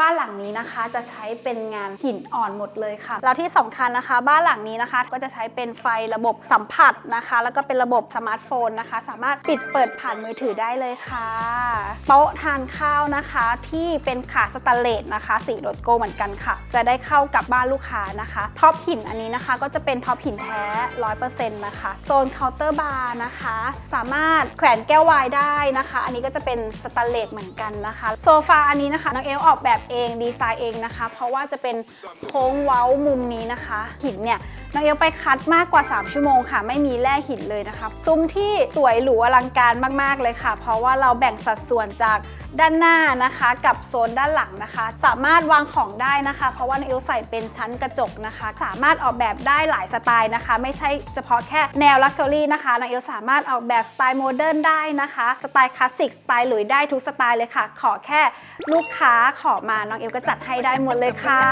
บ้านหลังนี้นะคะจะใช้เป็นงานหินอ่อนหมดเลยค่ะ แล้วที่สำคัญนะคะ บ้านหลังนี้นะคะก็จะใช้เป็นไฟระบบสัมผัสนะคะ แล้วก็เป็นระบบสมาร์ทโฟนนะคะ สามารถปิดเปิดผ่านมือถือได้เลยค่ะ โต๊ะทานข้าวนะคะ ที่เป็นขาสแตนเลสนะคะ สีโรดโกเหมือนกันค่ะ จะได้เข้ากับบ้านลูกค้านะคะท็อปหินอันนี้นะคะ ก็จะเป็นท็อปหินแท้100%นะคะโซนเคาน์เตอร์บาร์นะคะ สามารถแขวนแก้ววายได้นะคะ อันนี้ก็จะเป็นสแตนเลสเหมือนกันนะคะ โซฟาอันนี้นะคะน้องเอลออกแบบเองดีไซน์เองนะคะ เพราะว่าจะเป็นโค้งเว้ามุมนี้นะคะ หินเนี่ยน้องเอลไปคัดมากกว่า 3 ชั่วโมงค่ะ ไม่มีแร่หินเลยนะคะซุ้มที่สวยหรูอลังการมากๆเลยค่ะ เพราะว่าเราแบ่งสัดส่วนจากด้านหน้านะคะ กับโซนด้านหลังนะคะ สามารถวางของได้นะคะ เพราะว่าน้องเอลใส่เป็นชั้นกระจกนะคะ สามารถออกแบบได้หลายสไตล์นะคะ ไม่ใช่เฉพาะแค่แนวลักชัวรี่นะคะน้องเอลสามารถออกแบบสไตล์โมเดิร์นได้นะคะสไตล์คลาสสิกสไตล์หลุยได้ทุกสไตล์เลยค่ะ ขอแค่ลูกค้าขอมาน้องเอลก็จัดให้ได้หมดเลยค่ะ